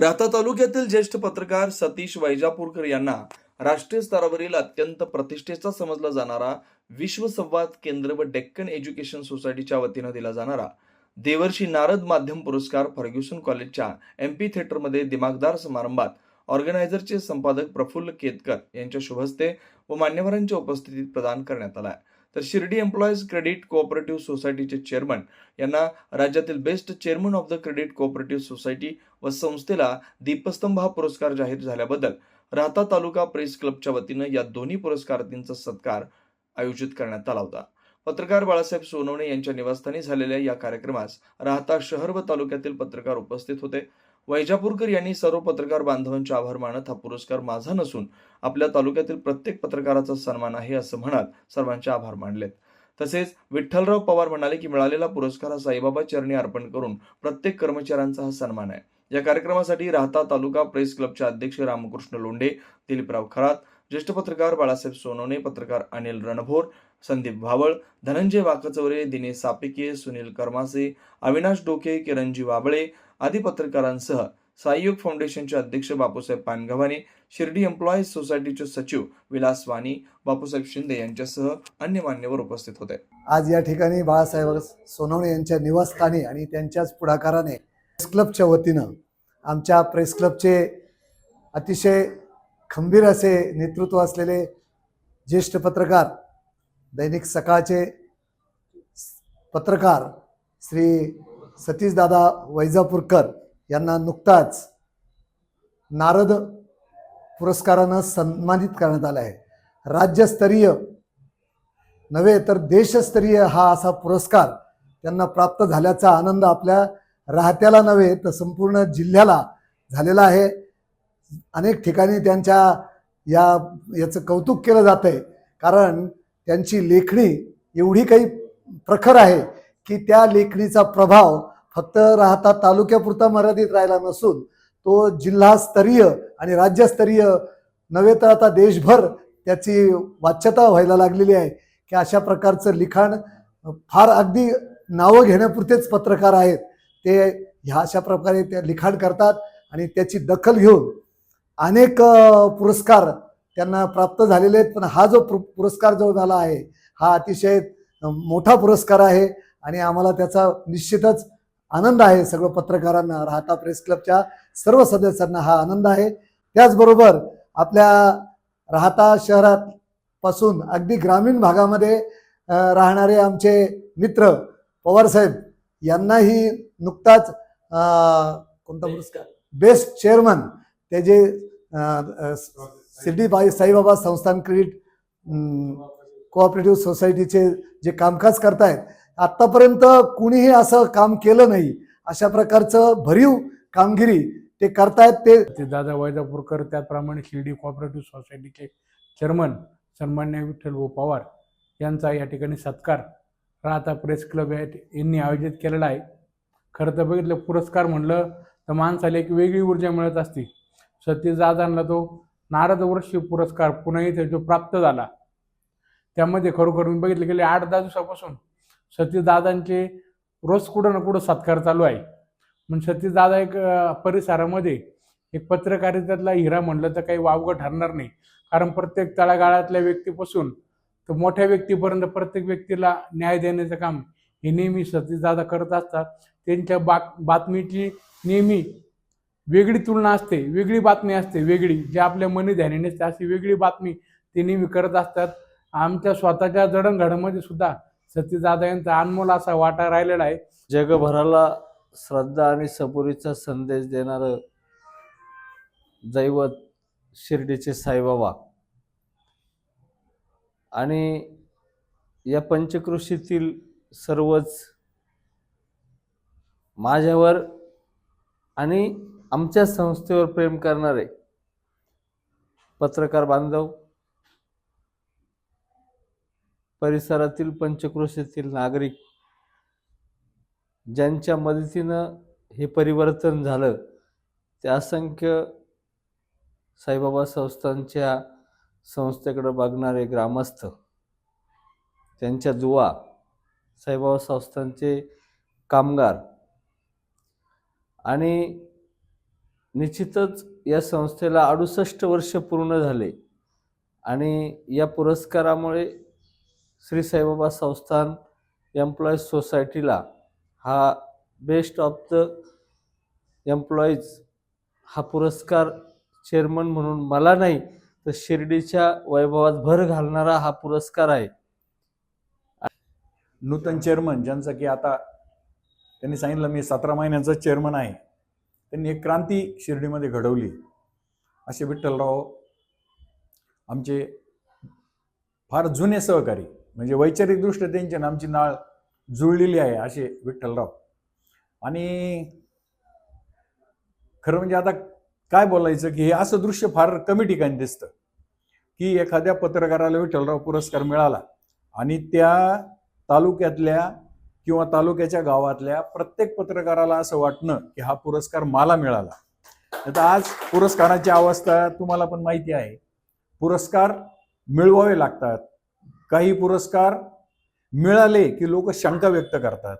राहता तालुक्यातील ज्येष्ठ पत्रकार सतीश वैजापूरकर यांना राष्ट्रीय स्तरावरील अत्यंत प्रतिष्ठेचा समजला जाणारा विश्वसंवाद केंद्र व डेक्कन एज्युकेशन सोसायटीच्या वतीनं दिला जाणारा देवर्षी नारद माध्यम पुरस्कार फर्ग्युसन कॉलेजच्या एम पी थिएटरमध्ये दिमागदार समारंभात ऑर्गनायझरचे संपादक प्रफुल्ल केतकर यांच्या शुभहस्ते व मान्यवरांच्या उपस्थितीत प्रदान करण्यात आला तर शिर्डी एम्प्लॉईज क्रेडिट कोऑपरेटिव्ह सोसायटीचे चेअरमन यांना राज्यातील best chairman of the credit cooperative society व संस्थेला दीपस्तंभ हा पुरस्कार जाहीर झाल्याबद्दल राहता तालुका प्रेस क्लबच्या वतीनं या दोन्ही पुरस्कारार्थींचा सत्कार आयोजित करण्यात आला होता. पत्रकार बाळासाहेब सोनवणे यांच्या निवासस्थानी झालेल्या या कार्यक्रमास राहता शहर व तालुक्यातील पत्रकार उपस्थित होते. वैजापूरकर यांनी सर्व पत्रकार बांधवांचे आभार मानत हा पुरस्कार माझा नसून आपल्या तालुक्यातील प्रत्येक पत्रकाराचा सन्मान आहे असं म्हणत सर्वांचे आभार मानलेत. तसेच विठ्ठलराव पवार म्हणाले की मिळालेला पुरस्कार हा साईबाबा चरणी अर्पण करून प्रत्येक कर्मचाऱ्यांचा हा सन्मान आहे. या कार्यक्रमासाठी राहता तालुका प्रेस क्लबचे अध्यक्ष रामकृष्ण लोंढे दिलीपराव खरात ज्येष्ठ पत्रकार बाळासाहेब सोनवणे पत्रकार अनिल रणभोर संदीप भावळ धनंजय वाकचौरे दिनेश सापिके सुनील कर्मासे अविनाश डोके किरणजी वाबळे आदी पत्रकारांसह साईयोग फाउंडेशनचे अध्यक्ष बापूसाहेब पानगव्हाणे शिर्डी एम्प्लॉईज सोसायटीचे सचिव विलास वाणी बापूसाहेब शिंदे यांच्यासह अन्य मान्यवर उपस्थित होते. आज या ठिकाणी बाळासाहेब सोनवणे यांच्या निवासस्थानी आणि त्यांच्याच पुढाकाराने प्रेस क्लबच्या वतीनं आमच्या प्रेस क्लबचे अतिशय खंबीर असे नेतृत्व असलेले ज्येष्ठ पत्रकार दैनिक सकाळचे पत्रकार श्री सतीशदादा वैजापूरकर यांना नुकताच नारद पुरस्कारानं सन्मानित करण्यात आलं आहे. राज्यस्तरीय नव्हे तर देशस्तरीय हा असा पुरस्कार त्यांना प्राप्त झाल्याचा आनंद आपल्या राहत्याला नव्हे तर संपूर्ण जिल्ह्याला झालेला आहे. अनेक ठिकाणी त्यांच्या या याचं कौतुक केलं जातं आहे कारण त्यांची लेखणी एवढी काही प्रखर आहे की त्या लेखणीचा प्रभाव फक्त राहता तालुक्यापुरता मर्यादित राहिला नसून तो जिल्हास्तरीय आणि राज्यस्तरीय नव्हे तर आता देशभर त्याची वाच्यता व्हायला लागलेली आहे की अशा प्रकारचं लिखाण फार अगदी नावं घेण्यापुरतेच पत्रकार आहेत. ते ह्या अशा प्रकारे त्या लिखाण करतात आणि त्याची दखल घेऊन अनेक पुरस्कार त्यांना प्राप्त झालेले आहेत. पण हा जो पुर- पुरस्कार जो झाला आहे हा अतिशय मोठा पुरस्कार आहे. आणि आम्हाला त्याचा निश्चितच आनंद आहे. सगळं पत्रकारांना राहता प्रेस क्लबच्या सर्व सदस्यांना हा आनंद आहे. त्याचबरोबर आपल्या राहता शहरात पासून अगदी ग्रामीण भागामध्ये राहणारे आमचे मित्र पवारसाहेब यांनाही नुकताच कोणता पुरस्कार? बेस्ट चेअरमन ते शिर्डीबाई शिर्डी साईबाबा संस्थान क्रेडिट कोऑपरेटिव्ह सोसायटीचे जे कामकाज करतायत आत्तापर्यंत कुणीही असं काम केलं नाही. अशा प्रकारचं भरीव कामगिरी ते करतायत ते ते दादा वैदापूरकर त्याचप्रमाणे शिर्डी कोऑपरेटिव्ह सोसायटीचे चेअरमन सन्मान्य विठ्ठल भाऊ पवार यांचा या ठिकाणी सत्कार. राहता प्रेस क्लब यांनी आयोजित केलेला आहे. खरं तर बघितलं पुरस्कार म्हणलं तर माणसाला एक वेगळी ऊर्जा मिळत असते. सतीजादांना तो नारद वर्षी पुरस्कार पुन्हाही त्या जो प्राप्त झाला. त्यामध्ये खरोखर मी बघितलं गेले आठ दहा दिवसापासून सतीदादांचे रोज कुठं ना कुठं सत्कार चालू आहे. म्हणून सतीश दादा एक परिसरामध्ये एक पत्रकारितेतला हिरा म्हणलं तर काही वावगं ठरणार नाही. कारण प्रत्येक तळागाळातल्या व्यक्तीपासून तर मोठ्या व्यक्तीपर्यंत प्रत्येक व्यक्तीला न्याय देण्याचं काम हे नेहमी सतीशदादा करत असतात. त्यांच्या बा बातमीची नेहमी वेगळी तुलना असते वेगळी बातमी असते वेगळी. जे आपल्या मनी ध्यानी नसते अशी वेगळी बातमी ते नेहमी करत असतात. आमच्या स्वतःच्या जडणघडामध्ये सुद्धा सतीशदादा यांचा अनमोल असा वाटा राहिलेला आहे. जगभराला श्रद्धा आणि सबुरीचा संदेश देणारं दैवत शिर्डीचे साईबाबा. आणि या पंचकृषीतील सर्वच माझ्यावर आणि आमच्या संस्थेवर प्रेम करणारे पत्रकार बांधव परिसरातील पंचक्रोशीतील नागरिक ज्यांच्या मदतीनं हे परिवर्तन झालं ते असंख्य साईबाबा संस्थांच्या संस्थेकडे बघणारे ग्रामस्थ त्यांच्या दुवा साईबाबा संस्थांचे कामगार आणि निश्चितच या संस्थेला अडुसष्ट वर्ष पूर्ण झाले. आणि या पुरस्कारामुळे श्री साईबाबा संस्थान एम्प्लॉईज सोसायटीला हा बेस्ट ऑफ द एम्प्लॉईज हा पुरस्कार चेअरमन म्हणून मला नाही तर शिर्डीच्या वैभवात भर घालणारा हा पुरस्कार आहे. नूतन चेअरमन ज्यांचं की आता त्यांनी सांगितलं मी सतरा महिन्याचा चेअरमन आहे. त्यांनी एक क्रांती शिर्डीमध्ये घडवली. असे विठ्ठलराव आमचे फार जुने सहकारी म्हणजे वैचारिकदृष्ट्या त्यांची आमची नाळ जुळलेली आहे असे विठ्ठलराव. आणि खरं म्हणजे आता काय बोलायचं की हे असं दृश्य फार कमी ठिकाणी दिसतं की एखाद्या पत्रकाराला विठ्ठलराव पुरस्कार मिळाला आणि त्या तालुक्यातल्या किंवा तालुक्याच्या गावातल्या प्रत्येक पत्रकाराला असं वाटणं की हा पुरस्कार मला मिळाला. आता आज पुरस्काराची अवस्था तुम्हाला पण माहिती आहे. पुरस्कार मिळवावे लागतात. काही पुरस्कार मिळाले की लोक शंका व्यक्त करतात.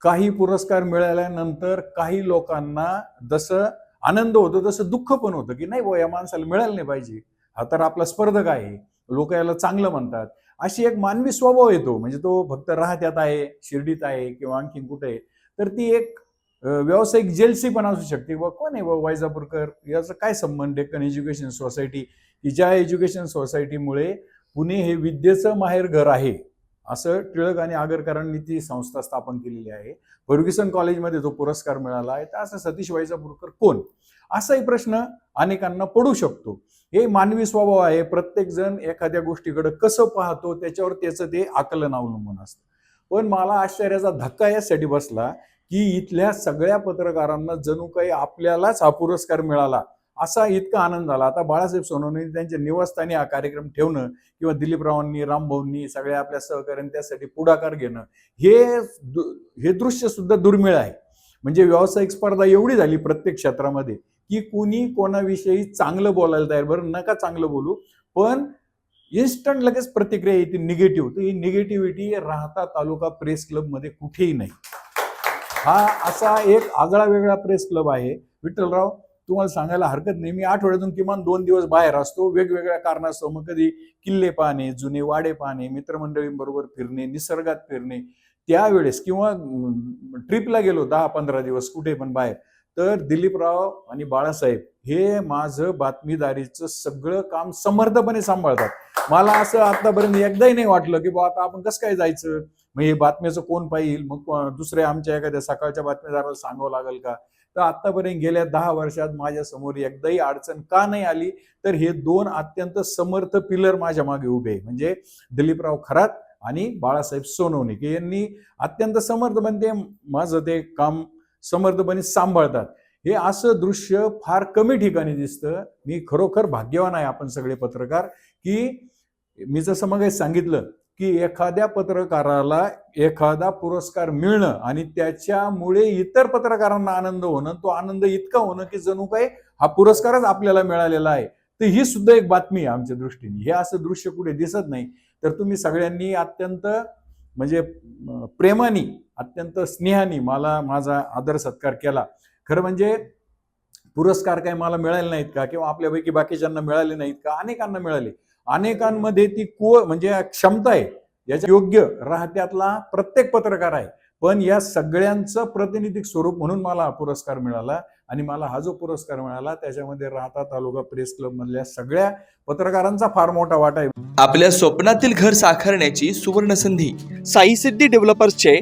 काही पुरस्कार मिळाल्यानंतर काही लोकांना जसं आनंद होतो तसं दुःख पण होतं की नाही बो या माणसाला मिळालं नाही पाहिजे. हा तर आपला स्पर्धक आहे. लोक याला चांगलं म्हणतात. अशी एक मानवी स्वभाव येतो. म्हणजे तो फक्त राहत्यात आहे शिर्डीत आहे किंवा आणखीन कुठे आहे तर ती एक व्यावसायिक जेलसी पण असू शकते. बा कोण आहे बा वायजापूरकर याचा काय संबंध डेक्कन एज्युकेशन सोसायटी? की ज्या एज्युकेशन सोसायटीमुळे पुणे हे विद्येचं माहेर घर आहे. असं टिळक आणि आगरकरांनी ती संस्था स्थापन केलेली आहे. फर्ग्युसन कॉलेजमध्ये जो पुरस्कार मिळाला आहे. तर असं सतीश वायजापूरकर कोण? असाही प्रश्न अनेकांना पडू शकतो. हे मानवी स्वभाव आहे. प्रत्येक जण एखाद्या गोष्टीकडे कसं पाहतो त्याच्यावर त्याचं ते आकलन अवलंबून असतं. पण मला आश्चर्याचा धक्का यासाठी बसला की इथल्या सगळ्या पत्रकारांना जणू काही आपल्यालाच हा पुरस्कार मिळाला असा इतका आनंद झाला. आता बाळासाहेब सोनवणे त्यांच्या निवासस्थानी हा कार्यक्रम ठेवणं किंवा दिलीपरावांनी रामभाऊंनी सगळ्या आपल्या सहकार्यांनी त्यासाठी पुढाकार घेणं हे दु- हे दृश्य सुद्धा दुर्मिळ आहे. म्हणजे व्यावसायिक स्पर्धा एवढी झाली प्रत्येक क्षेत्रामध्ये की कुणी कोणाविषयी चांगलं बोलायला तयार बरं नका चांगलं बोलू पण इन्स्टंट लगेच प्रतिक्रिया येते निगेटिव्ह तर ही निगेटिव्हिटी राहता तालुका प्रेस क्लबमध्ये कुठेही नाही. हा असा एक आगळा वेगळा प्रेस क्लब आहे. विठ्ठलराव तुम्हाला सांगायला हरकत नाही. मी आठवड्यातून किमान दोन दिवस बाहेर असतो. वेगवेगळ्या कारणास्तव मग कधी किल्ले पाहणे जुने वाडे पाहणे मित्रमंडळींबरोबर फिरणे निसर्गात फिरणे त्यावेळेस किंवा ट्रिपला गेलो दहा पंधरा दिवस कुठे पण बाहेर तर दिलीपराव आणि बाळासाहेब हे माझं बातमीदारीचं सगळं काम समर्थपणे सांभाळतात. मला असं आतापर्यंत एकदाही नाही वाटलं की बा आता आपण कसं काय जायचं? मग हे बातम्याचं कोण पाहिजे मग दुसऱ्या आमच्या एखाद्या सकाळच्या बातमीदाराला सांगावं लागेल का? तर आतापर्यंत गेल्या दहा वर्षात माझ्यासमोर एकदाही अडचण का नाही आली? तर हे दोन अत्यंत समर्थ पिलर माझ्या मागे उभे म्हणजे दिलीपराव खरात आणि बाळासाहेब सोनवणे की यांनी अत्यंत समर्थपणे ते माझं ते काम समर्थपणे सांभाळतात. हे असं दृश्य फार कमी ठिकाणी दिसतं. मी खरोखर भाग्यवान आहे आपण सगळे पत्रकार की मी जसं मग सांगितलं की एखाद्या पत्रकाराला एखादा पुरस्कार मिळणं आणि त्याच्यामुळे इतर पत्रकारांना आनंद होणं तो आनंद इतका होणं की जणू काय हा पुरस्कारच आपल्याला मिळालेला आहे. तर ही सुद्धा एक बातमी आहे आमच्या दृष्टीने. हे असं दृश्य कुठे दिसत नाही. तर तुम्ही सगळ्यांनी अत्यंत म्हणजे प्रेमानी प्रेमाने अत्यंत स्नेहानी मला माझा आदर सत्कार केला. खरं म्हणजे पुरस्कार काय मला मिळाले नाहीत का? किंवा आपल्यापैकी बाकीच्यांना मिळाले नाहीत का? अनेकांना मिळाले. अनेकांमध्ये ती कुव म्हणजे क्षमता आहे. याच्या योग्य राहत्यातला प्रत्येक पत्रकार आहे. पण या सगळ्यांचं प्रतिनिधिक स्वरूप म्हणून मला पुरस्कार मिळाला. आणि मला हा जो पुरस्कार मिळाला त्याच्यामध्ये राहता तालुका प्रेस क्लब मधल्या सगळ्या पत्रकारांचा फार मोठा वाटा आहे. आपल्या स्वप्नातील घर साकारण्याची सुवर्ण संधी साई सिद्धी डेव्हलपर्सचे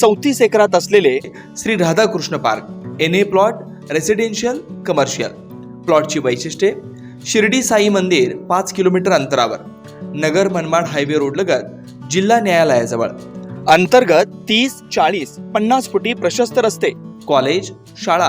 चौतीस एकरात असलेले Shri Radhakrishna park N A plot residential commercial प्लॉटची वैशिष्ट्ये शिर्डी साई मंदिर पाच किलोमीटर अंतरावर नगर मनमाड हायवे रोड लगत जिल्हा न्यायालयाजवळ. अंतर्गत तीस चाळीस पन्नास फुटी प्रशस्त रस्ते कॉलेज शाळा